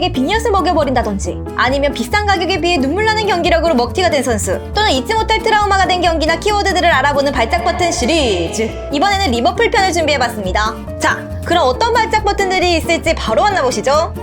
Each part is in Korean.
상대에게 빅엿을 먹여버린다든지 아니면 비싼 가격에 비해 눈물 나는 경기력으로 먹튀가 된 선수 또는 잊지 못할 트라우마가 된 경기나 키워드들을 알아보는 발작 버튼 시리즈 이번에는 리버풀 편을 준비해봤습니다 자 그럼 어떤 발작 버튼들이 있을지 바로 만나보시죠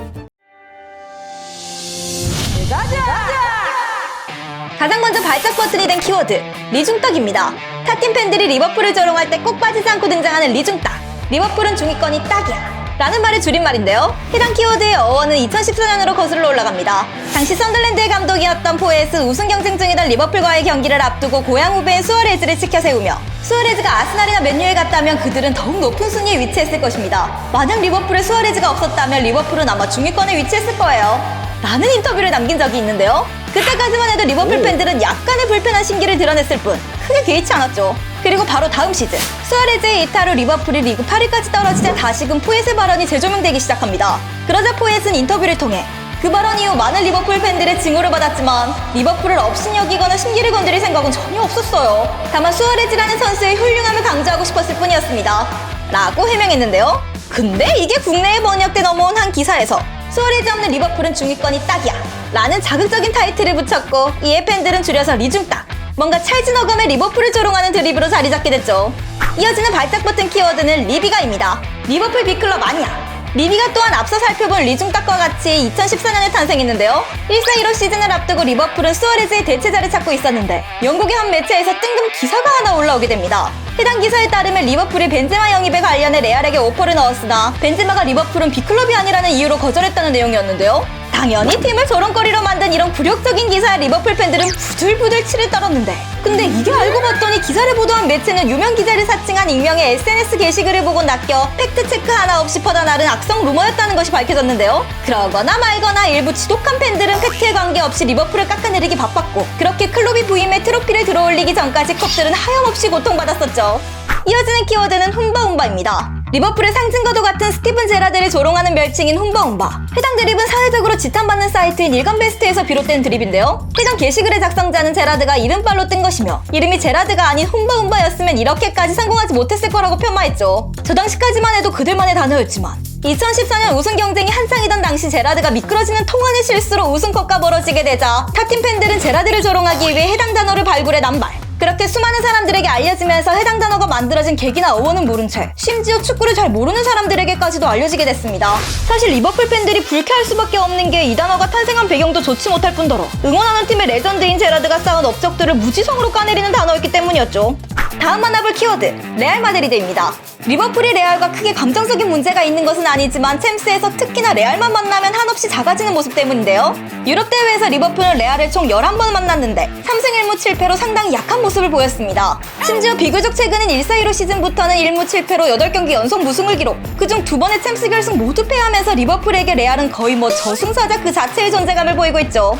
가장 먼저 발작 버튼이 된 키워드 리중떡입니다. 타팀 팬들이 리버풀을 조롱할 때 꼭 빠지지 않고 등장하는 리중떡. 리버풀은 중위권이 딱이야. 라는 말의 줄임말인데요. 해당 키워드의 어원은 2014년으로 거슬러 올라갑니다. 당시 썬들랜드의 감독이었던 포에스 우승 경쟁 중이던 리버풀과의 경기를 앞두고 고향 후배인 수아레즈를 치켜 세우며 수아레즈가 아스날이나 맨유에 갔다면 그들은 더욱 높은 순위에 위치했을 것입니다. 만약 리버풀에 수아레즈가 없었다면 리버풀은 아마 중위권에 위치했을 거예요. 라는 인터뷰를 남긴 적이 있는데요. 그때까지만 해도 리버풀 팬들은 약간의 불편한 심기를 드러냈을 뿐 크게 개의치 않았죠. 그리고 바로 다음 시즌 수아레즈의 이탈로 리버풀이 리그 8위까지 떨어지자 다시금 포엣의 발언이 재조명되기 시작합니다. 그러자 포엣은 인터뷰를 통해 그 발언 이후 많은 리버풀 팬들의 징후를 받았지만 리버풀을 업신여기거나 심기를 건드릴 생각은 전혀 없었어요. 다만 수아레즈라는 선수의 훌륭함을 강조하고 싶었을 뿐이었습니다. 라고 해명했는데요. 근데 이게 국내에 번역돼 넘어온 한 기사에서 수아레즈 없는 리버풀은 중위권이 딱이야 라는 자극적인 타이틀을 붙였고 이에 팬들은 줄여서 리중 딱 뭔가 찰진 어감의 리버풀을 조롱하는 드립으로 자리 잡게 됐죠. 이어지는 발작 버튼 키워드는 리비가입니다. 리버풀 빅클럽 아니야. 리비가 또한 앞서 살펴본 리중딱과 같이 2014년에 탄생했는데요. 1사 1호 시즌을 앞두고 리버풀은 수아레즈의 대체자를 찾고 있었는데 영국의 한 매체에서 뜬금 기사가 하나 올라오게 됩니다. 해당 기사에 따르면 리버풀이 벤제마 영입에 관련해 레알에게 오퍼를 넣었으나 벤제마가 리버풀은 B클럽이 아니라는 이유로 거절했다는 내용이었는데요. 당연히 팀을 조롱거리로 만든 이런 굴욕적인 기사에 리버풀 팬들은 부들부들 치를 떨었는데 근데 이게 알고 봤더니 기사를 보도한 매체는 유명 기자를 사칭한 익명의 SNS 게시글을 보고 낚여 팩트체크 하나 없이 퍼져나른 악성 루머였다는 것이 밝혀졌는데요. 그러거나 말거나 일부 지독한 팬들은 팩트에 관계없이 리버풀을 깎아내리기 바빴고 그렇게 클로비 부임의 트로피를 들어올리기 전까지 컵들은 하염없이 고통받았었죠. 이어지는 키워드는 훔바훔바입니다. 리버풀의 상징과도 같은 스티븐 제라드를 조롱하는 별칭인 훔바훔바. 해당 드립은 사회적으로 지탄받는 사이트인 일간베스트에서 비롯된 드립인데요. 해당 게시글의 작성자는 제라드가 이름빨로 뜬 것이며 이름이 제라드가 아닌 훔바훔바였으면 이렇게까지 성공하지 못했을 거라고 폄하했죠. 저 당시까지만 해도 그들만의 단어였지만 2014년 우승 경쟁이 한창이던 당시 제라드가 미끄러지는 통안의 실수로 우승컵과 벌어지게 되자 타팀 팬들은 제라드를 조롱하기 위해 해당 단어를 발굴해 남발. 그렇게 수많은 사람들에게 알려지면서 해당 단어가 만들어진 계기나 어원은 모른 채 심지어 축구를 잘 모르는 사람들에게까지도 알려지게 됐습니다. 사실 리버풀 팬들이 불쾌할 수밖에 없는 게 이 단어가 탄생한 배경도 좋지 못할 뿐더러 응원하는 팀의 레전드인 제라드가 쌓은 업적들을 무지성으로 까내리는 단어였기 때문이었죠. 다음 만나볼 키워드 레알 마드리드입니다. 리버풀이 레알과 크게 감정적인 문제가 있는 것은 아니지만 챔스에서 특히나 레알만 만나면 한없이 작아지는 모습 때문인데요. 유럽 대회에서 리버풀은 레알을 총 11번 만났는데 3승 1무 7패로 상당히 약한 모습을 보였습니다. 심지어 비교적 최근인 1-4-1호 시즌부터는 1무 7패로 8경기 연속 무승을 기록. 그중 두 번의 챔스 결승 모두 패하면서 리버풀에게 레알은 거의 뭐 저승사자 그 자체의 존재감을 보이고 있죠.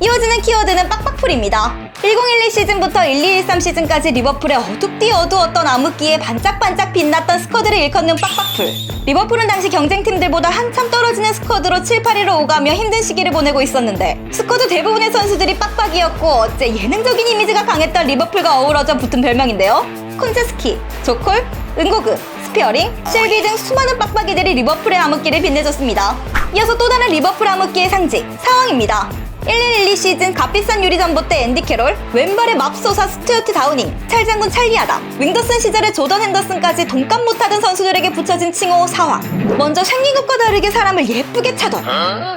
이어지는 키워드는 빡빡풀입니다. 1012 시즌부터 1213 시즌까지 리버풀의 어둡디 어두웠던 암흑기에 반짝반짝 빛났던 스쿼드를 일컫는 빡빡풀. 리버풀은 당시 경쟁팀들보다 한참 떨어지는 스쿼드로 7, 8위로 오가며 힘든 시기를 보내고 있었는데 스쿼드 대부분의 선수들이 빡빡이었고 어째 예능적인 이미지가 강했던 리버풀과 어우러져 붙은 별명인데요. 콘체스키, 조콜, 은고그, 스피어링, 쉘비 등 수많은 빡빡이들이 리버풀의 암흑기를 빛내줬습니다. 이어서 또 다른 리버풀 암흑기의 상징, 사왕입니다. 1112 시즌 값비싼 유리전봇대 앤디 캐롤, 왼발의 맙소사 스튜어트 다우닝, 찰장군 찰리 아담, 윙더슨 시절의 조던 핸더슨까지 동감 못하던 선수들에게 붙여진 칭호 사황. 먼저 생긴 것과 다르게 사람을 예쁘게 차던 아!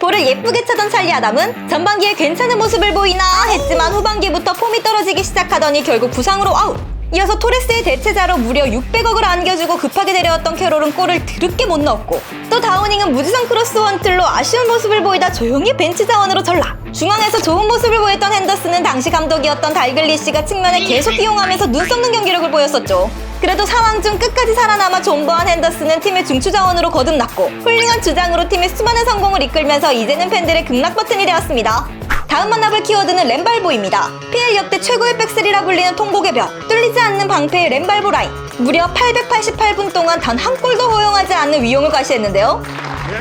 볼을 예쁘게 차던 찰리 아담은 전반기에 괜찮은 모습을 보이나 했지만 후반기부터 폼이 떨어지기 시작하더니 결국 부상으로 아웃. 이어서 토레스의 대체자로 무려 600억을 안겨주고 급하게 데려왔던 캐롤은 골을 드럽게 못 넣었고 또 다우닝은 무지성 크로스 원틀로 아쉬운 모습을 보이다 조용히 벤치 자원으로 전락 중앙에서 좋은 모습을 보였던 핸더슨은 당시 감독이었던 달글리시가 측면을 계속 이용하면서 눈 썩는 경기력을 보였었죠. 그래도 상황 중 끝까지 살아남아 존버한 핸더슨은 팀의 중추 자원으로 거듭났고 훌륭한 주장으로 팀의 수많은 성공을 이끌면서 이제는 팬들의 극락 버튼이 되었습니다 다음 만나볼 키워드는 램발보입니다. PL 역대 최고의 백스리라 불리는 통곡의 벽, 뚫리지 않는 방패의 램발보 라인. 무려 888분 동안 단 한 골도 허용하지 않는 위용을 과시했는데요.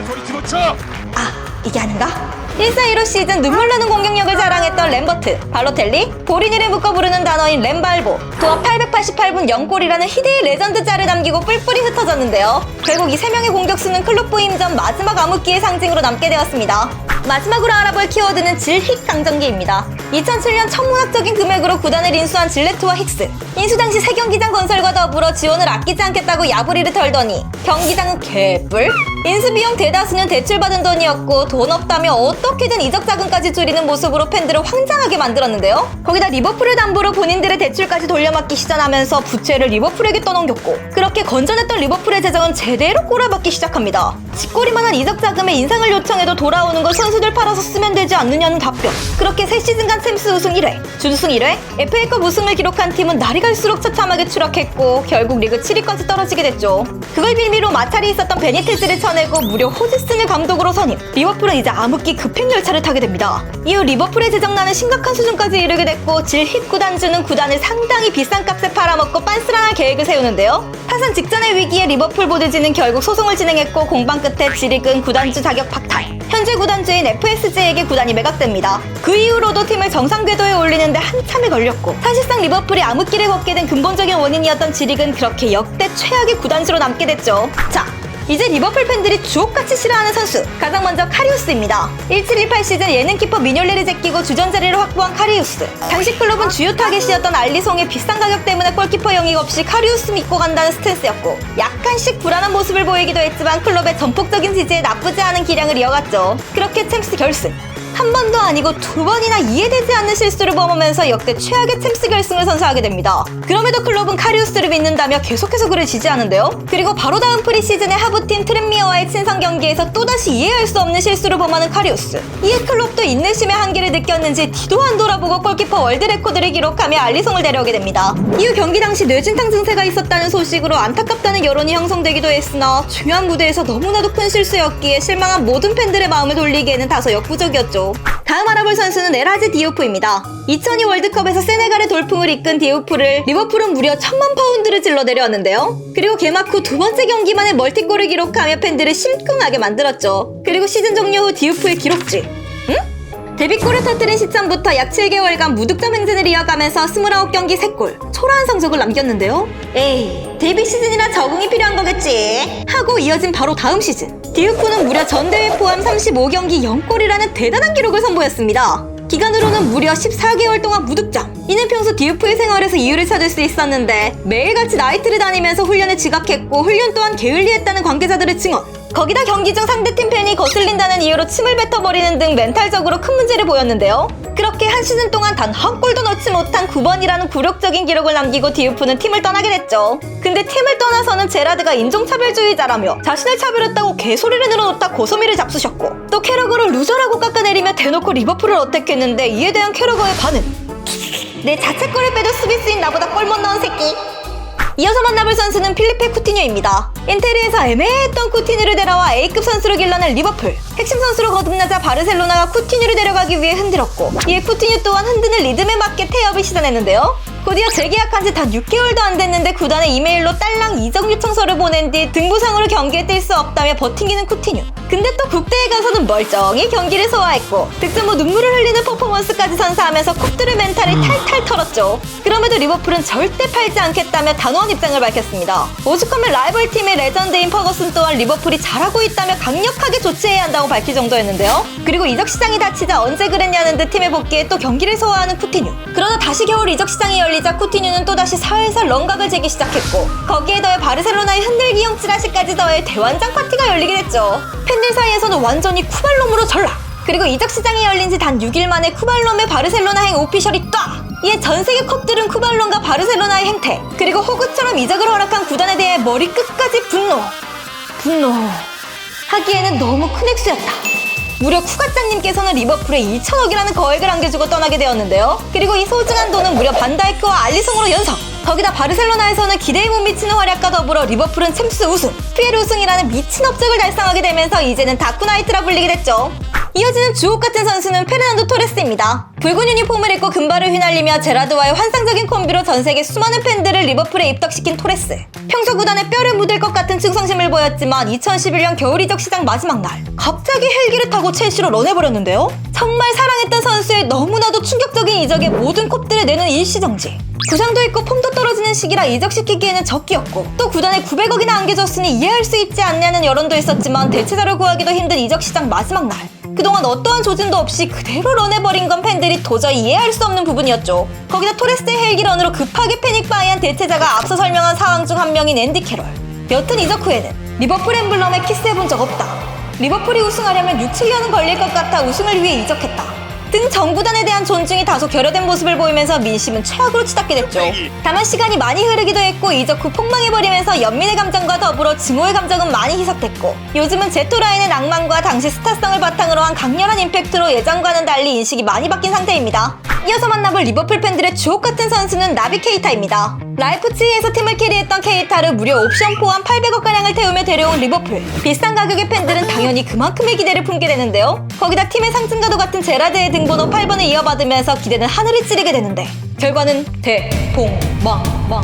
소리 집어쳐! 아, 이게 아닌가? 1-4-15 시즌 눈물 나는 공격력을 자랑했던 램버트, 발로텔리, 보리니를 묶어 부르는 단어인 램발보, 도합 888분 0골이라는 희대의 레전드 짤을 남기고 뿔뿔이 흩어졌는데요. 결국 이 세 명의 공격수는 클럽 부 임전 마지막 암흑기의 상징으로 남게 되었습니다. 마지막으로 알아볼 키워드는 질힉 강정기입니다. 2007년 천문학적인 금액으로 구단을 인수한 질레트와 힉스. 인수 당시 새 경기장 건설과 더불어 지원을 아끼지 않겠다고 야부리를 털더니 경기장은 개뿔? 인수 비용 대다수는 대출받은 돈이었고 돈 없다며 어떻게든 이적 자금까지 줄이는 모습으로 팬들을 황당하게 만들었는데요. 거기다 리버풀을 담보로 본인들의 대출까지 돌려막기 시전하면서 부채를 리버풀에게 떠넘겼고 그렇게 건전했던 리버풀의 재정은 제대로 꼬라박기 시작합니다. 집꼬리만한 이적 자금에 인상을 요청해도 돌아오는 건 선수들 팔아서 쓰면 되지 않느냐는 답변. 그렇게 새 시즌간 챔스 우승 1회, 준우승 1회, FA컵 우승을 기록한 팀은 날이 갈수록 처참하게 추락했고 결국 리그 7위까지 떨어지게 됐죠. 그걸 빌미로 마찰이 있었던 베니테즈를 쳐내고 무려 호지슨을 감독으로 선임. 리버풀은 이제 암흑기 급행 열차를 타게 됩니다. 이후 리버풀의 재정난은 심각한 수준까지 이르게 됐고 질힙 구단주는 구단을 상당히 비싼 값에 팔아먹고 빤스랑할 계획을 세우는데요. 타산 직전의 위기에 리버풀 보드지는 결국 소송을 진행했고 공방 끝에 지릭은 구단주 자격 박탈. 현재 구단주인 FSG에게 구단이 매각됩니다. 그 이후로도 팀을 정상 궤도에 올리는데 한참이 걸렸고 사실상 리버풀이 암흑기를 걷게 된 근본적인 원인이었던 지릭은 그렇게 역대 최악의 구단주로 남게 됐죠. 자, 이제 리버풀 팬들이 주옥같이 싫어하는 선수 가장 먼저 카리우스입니다. 1718 시즌 예능 키퍼 미뇰레를 제끼고 주전 자리를 확보한 카리우스. 당시 클럽은 주요 타겟이었던 알리송의 비싼 가격 때문에 골키퍼 영입 없이 카리우스 믿고 간다는 스탠스였고 약간씩 불안한 모습을 보이기도 했지만 클럽의 전폭적인 지지에 나쁘지 않은 기량을 이어갔죠. 그렇게 챔스 결승 한 번도 아니고 두 번이나 이해되지 않는 실수를 범하면서 역대 최악의 챔스 결승을 선사하게 됩니다. 그럼에도 클럽은 카리우스를 믿는다며 계속해서 그를 지지하는데요. 그리고 바로 다음 프리시즌의 하부팀 트렌미어와의 친선 경기에서 또다시 이해할 수 없는 실수를 범하는 카리우스. 이에 클럽도 인내심의 한계를 느꼈는지 뒤도 안 돌아보고 골키퍼 월드 레코드를 기록하며 알리송을 데려오게 됩니다. 이후 경기 당시 뇌진탕 증세가 있었다는 소식으로 안타깝다는 여론이 형성되기도 했으나 중요한 무대에서 너무나도 큰 실수였기에 실망한 모든 팬들의 마음을 돌리기에는 다소 역부족이었죠. 다음 알아볼 선수는 에라지 디오프입니다. 2002 월드컵에서 세네갈의 돌풍을 이끈 디오프를 리버풀은 무려 천만 파운드를 질러 내려왔는데요. 그리고 개막 후 두 번째 경기만에 멀티골을 기록하며 팬들을 심쿵하게 만들었죠. 그리고 시즌 종료 후 디오프의 기록지. 응? 데뷔골을 터뜨린 시점부터 약 7개월간 무득점 행진을 이어가면서 29경기 3골, 초라한 성적을 남겼는데요. 에이, 데뷔 시즌이라 적응이 필요한 거겠지. 하고 이어진 바로 다음 시즌. 디우프는 무려 전대회 포함 35경기 0골이라는 대단한 기록을 선보였습니다. 기간으로는 무려 14개월 동안 무득점. 이는 평소 디우프의 생활에서 이유를 찾을 수 있었는데 매일같이 나이트를 다니면서 훈련에 지각했고 훈련 또한 게을리했다는 관계자들의 증언. 거기다 경기 중 상대팀 팬이 거슬린다는 이유로 침을 뱉어버리는 등 멘탈적으로 큰 문제를 보였는데요. 그렇게 한 시즌 동안 단 한 골도 넣지 못한 9번이라는 굴욕적인 기록을 남기고 디우프는 팀을 떠나게 됐죠. 근데 팀을 떠나서는 제라드가 인종차별주의자라며 자신을 차별했다고 개소리를 늘어놓다 고소미를 잡수셨고 또 캐러거를 루저라고 깎아내리며 대놓고 리버풀을 어택했는데 이에 대한 캐러거의 반응 내 자책골을 빼도 수비수인 나보다 골 못 넣은 새끼 이어서 만나볼 선수는 필리페 쿠티뉴입니다. 인테리에서 애매했던 쿠티뉴를 데려와 A급 선수로 길러낸 리버풀. 핵심 선수로 거듭나자 바르셀로나가 쿠티뉴를 데려가기 위해 흔들었고 이에 쿠티뉴 또한 흔드는 리듬에 맞게 태엽을 시전했는데요. 곧이어 재계약한 지단 6개월도 안 됐는데 구단에 이메일로 딸랑 이적 요청서를 보낸 뒤 등부상으로 경기에 뛸 수 없다며 버팅기는 쿠티뉴. 근데 또 국대에 가서는 멀쩡히 경기를 소화했고 득점 후 눈물을 흘리는 퍼포먼스까지 선사하면서 컵들의 멘탈을 탈탈 털었죠. 그럼에도 리버풀은 절대 팔지 않겠다며 단호한 입장을 밝혔습니다. 오죽하면 라이벌 팀의 레전드인 퍼거슨 또한 리버풀이 잘하고 있다며 강력하게 조치해야 한다고 밝힐 정도였는데요. 그리고 이적 시장이 닫히자 언제 그랬냐는 듯 팀에 복귀해 또 경기를 소화하는 쿠티뉴. 그러다 다시 겨울 이적 시장이 열 리자 쿠티뉴는 또다시 살살 런각을 재기 시작했고 거기에 더해 바르셀로나의 흔들기용 찌라시까지 더해 대환장 파티가 열리게 됐죠. 팬들 사이에서는 완전히 쿠발롬으로 전락. 그리고 이적 시장이 열린 지 단 6일 만에 쿠발롬의 바르셀로나행 오피셜이 딱! 이에 전 세계 컵들은 쿠발롬과 바르셀로나의 행태 그리고 호구처럼 이적을 허락한 구단에 대해 머리 끝까지 분노 분노 하기에는 너무 큰 액수였다 무려 쿠가짱님께서는 리버풀에 2천억이라는 거액을 안겨주고 떠나게 되었는데요. 그리고 이 소중한 돈은 무려 반다이크와 알리송으로 연성. 거기다 바르셀로나에서는 기대에 못 미치는 활약과 더불어 리버풀은 챔스 우승, PL 우승이라는 미친 업적을 달성하게 되면서 이제는 다크나이트라 불리게 됐죠. 이어지는 주옥 같은 선수는 페르난도 토레스입니다. 붉은 유니폼을 입고 금발을 휘날리며 제라드와의 환상적인 콤비로 전 세계 수많은 팬들을 리버풀에 입덕시킨 토레스. 평소 구단에 뼈를 묻을 것 같은 충성심을 보였지만 2011년 겨울 이적 시장 마지막 날 갑자기 헬기를 타고 첼시로 런해버렸는데요. 정말 사랑했던 선수의 너무나도 충격적인 이적에 모든 컵들을 내는 일시정지. 부상도 있고 폼도 떨어지는 시기라 이적시키기에는 적기였고 또 구단에 900억이나 안겨줬으니 이해할 수 있지 않냐는 여론도 있었지만 대체자를 구하기도 힘든 이적 시장 마지막 날 그동안 어떠한 조짐도 없이 그대로 런해버린 건 팬들이 도저히 이해할 수 없는 부분이었죠. 거기다 토레스의 헬기 런으로 급하게 패닉바이한 대체자가 앞서 설명한 사항 중한 명인 앤디 캐롤. 여튼 이적 후에는 리버풀 엠블럼에 키스해본 적 없다. 리버풀이 우승하려면 6, 7년은 걸릴 것 같아 우승을 위해 이적했다. 등 정구단에 대한 존중이 다소 결여된 모습을 보이면서 민심은 최악으로 치닫게 됐죠. 다만 시간이 많이 흐르기도 했고 이적 후 폭망해버리면서 연민의 감정과 더불어 증오의 감정은 많이 희석됐고 요즘은 제토라인의 낭만과 당시 스타성을 바탕으로 한 강렬한 임팩트로 예전과는 달리 인식이 많이 바뀐 상태입니다. 이어서 만나볼 리버풀 팬들의 주옥 같은 선수는 나비 케이타입니다. 라이프치히에서 팀을 캐리했던 케이타를 무려 옵션 포함 800억가량을 태우며 데려온 리버풀. 비싼 가격의 팬들은 당연히 그만큼의 기대를 품게 되는데요. 거기다 팀의 상승가도 같은 제라드의 등 번호 8번을 이어받으면서 기대는 하늘을 찌르게 되는데 결과는 대봉망망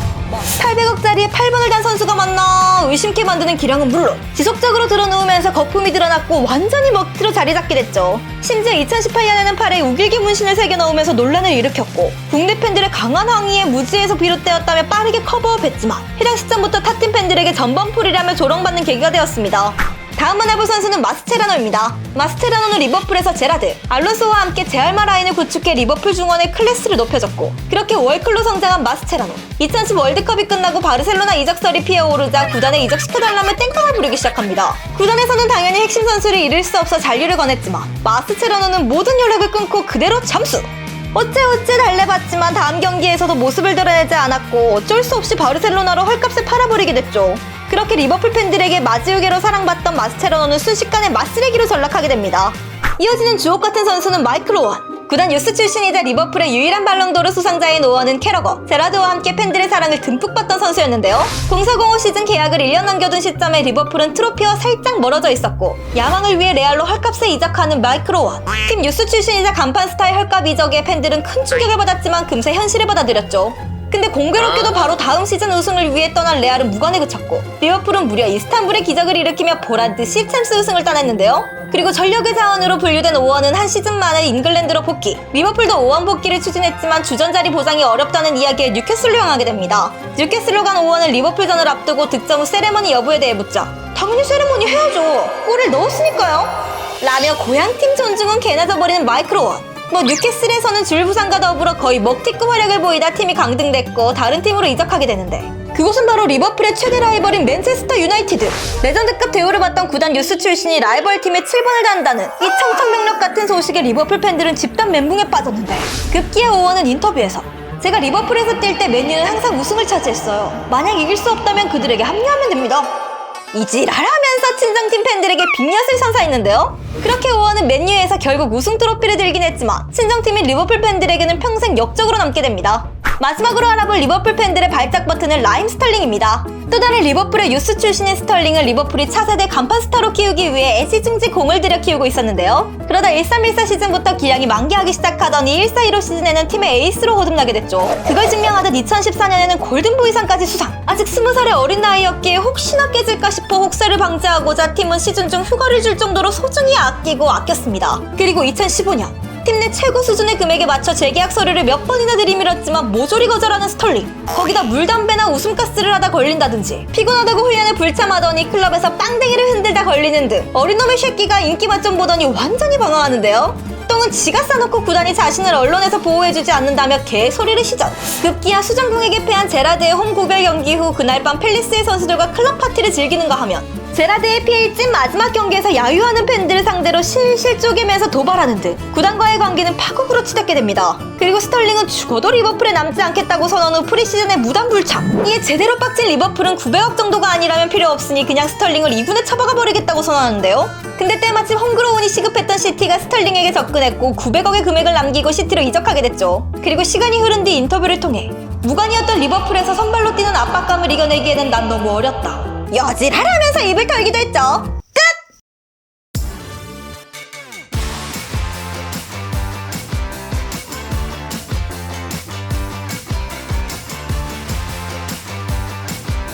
800억짜리에 8번을 단 선수가 맞나 의심케 만드는 기량은 물론 지속적으로 드러누우면서 거품이 드러났고 완전히 먹튀로 자리 잡게 됐죠. 심지어 2018년에는 팔에 우길기 문신을 새겨 넣으면서 논란을 일으켰고 국내 팬들의 강한 항의에 무지에서 비롯되었다며 빠르게 커버업했지만 해당 시점부터 타팀 팬들에게 전범풀이라며 조롱받는 계기가 되었습니다. 다음 만나볼 선수는 마스테라노입니다. 마스테라노는 리버풀에서 제라드, 알론소와 함께 제알마 라인을 구축해 리버풀 중원의 클래스를 높여줬고 그렇게 월클로 성장한 마스테라노. 2010 월드컵이 끝나고 바르셀로나 이적설이 피어오르자 구단에 이적시켜달라며 땡깡을 부리기 시작합니다. 구단에서는 당연히 핵심 선수를 잃을 수 없어 잔류를 권했지만 마스테라노는 모든 연락을 끊고 그대로 잠수! 어째어째 달래봤지만 다음 경기에서도 모습을 드러내지 않았고 어쩔 수 없이 바르셀로나로 헐값에 팔아버리게 됐죠. 그렇게 리버풀 팬들에게 마지우개로 사랑받던 마스테로노는 순식간에 맛쓰레기로 전락하게 됩니다. 이어지는 주옥 같은 선수는 마이클 오원. 구단 유스 출신이자 리버풀의 유일한 발롱도르 수상자인 오원은 캐러거, 제라드와 함께 팬들의 사랑을 듬뿍 받던 선수였는데요. 0405 시즌 계약을 1년 남겨둔 시점에 리버풀은 트로피와 살짝 멀어져 있었고 야망을 위해 레알로 헐값에 이적하는 마이클 오원. 팀 유스 출신이자 간판 스타일 헐값 이적에 팬들은 큰 충격을 받았지만 금세 현실을 받아들였죠. 근데 공교롭게도 바로 다음 시즌 우승을 위해 떠난 레알은 무관에 그쳤고 리버풀은 무려 이스탄불의 기적을 일으키며 보란듯이 챔스 우승을 따냈는데요. 그리고 전력의 자원으로 분류된 오원은 한 시즌 만에 잉글랜드로 복귀. 리버풀도 오원 복귀를 추진했지만 주전 자리 보장이 어렵다는 이야기에 뉴캐슬로 향하게 됩니다. 뉴캐슬로 간 오원은 리버풀전을 앞두고 득점 후 세레머니 여부에 대해 묻자 당연히 세레머니 해야죠. 골을 넣었으니까요. 라며 고향팀 존중은 개나 져버리는 마이클 오원. 뭐 뉴캐슬에서는 줄 부상과 더불어 거의 먹튀급 활약을 보이다 팀이 강등됐고 다른 팀으로 이적하게 되는데 그곳은 바로 리버풀의 최대 라이벌인 맨체스터 유나이티드. 레전드급 대우를 받던 구단 뉴스 출신이 라이벌 팀에 7번을 단다는 이 청천벽력 같은 소식에 리버풀 팬들은 집단 멘붕에 빠졌는데 급기야 오원은 인터뷰에서 제가 리버풀에서 뛸 때 맨유는 항상 우승을 차지했어요. 만약 이길 수 없다면 그들에게 합류하면 됩니다 이지랄하면서 친정팀 팬들에게 빅엿을 선사했는데요. 그렇게 오원은 맨유에서 결국 우승 트로피를 들긴 했지만 친정팀인 리버풀 팬들에게는 평생 역적으로 남게 됩니다. 마지막으로 알아볼 리버풀 팬들의 발작 버튼은 라임 스털링입니다. 또 다른 리버풀의 유스 출신인 스털링은 리버풀이 차세대 간판 스타로 키우기 위해 애지중지 공을 들여 키우고 있었는데요. 그러다 1314 시즌부터 기량이 만개하기 시작하더니 1415 시즌에는 팀의 에이스로 거듭나게 됐죠. 그걸 증명하듯 2014년에는 골든보이상까지 수상. 아직 20살의 어린 나이였기에 혹시나 깨질까 싶어 혹사를 방지하고자 팀은 시즌 중 휴가를 줄 정도로 소중히 아끼고 아꼈습니다. 그리고 2015년 팀 내 최고 수준의 금액에 맞춰 재계약 서류를 몇 번이나 들이밀었지만 모조리 거절하는 스털링. 거기다 물 담배나 웃음가스를 하다 걸린다든지 피곤하다고 훈련에 불참하더니 클럽에서 빵댕이를 흔들다 걸리는 등 어린 놈의 새끼가 인기 만점 보더니 완전히 방황하는데요. 똥은 지가 싸놓고 구단이 자신을 언론에서 보호해주지 않는다며 개소리를 시전. 급기야 수정궁에게 패한 제라드의 홈 구별 경기 후 그날 밤 팰리스의 선수들과 클럽 파티를 즐기는가 하면 제라드의 찐 마지막 경기에서 야유하는 팬들을 상대로 실실 쪼개면서 도발하는 등 구단과의 관계는 파국으로 치닫게 됩니다. 그리고 스털링은 죽어도 리버풀에 남지 않겠다고 선언 후 프리시즌에 무단 불참. 이에 제대로 빡친 리버풀은 900억 정도가 아니라면 필요 없으니 그냥 스털링을 2군에 처박아 버리겠다고 선언하는데요. 근데 때마침 홈그로운이 시급했던 시티가 스털링에게 접근했고 900억의 금액을 남기고 시티로 이적하게 됐죠. 그리고 시간이 흐른 뒤 인터뷰를 통해 무관이었던 리버풀에서 선발로 뛰는 압박감을 이겨내기에는 난 너무 어렸다. 여질하라 입을 털기도 했죠.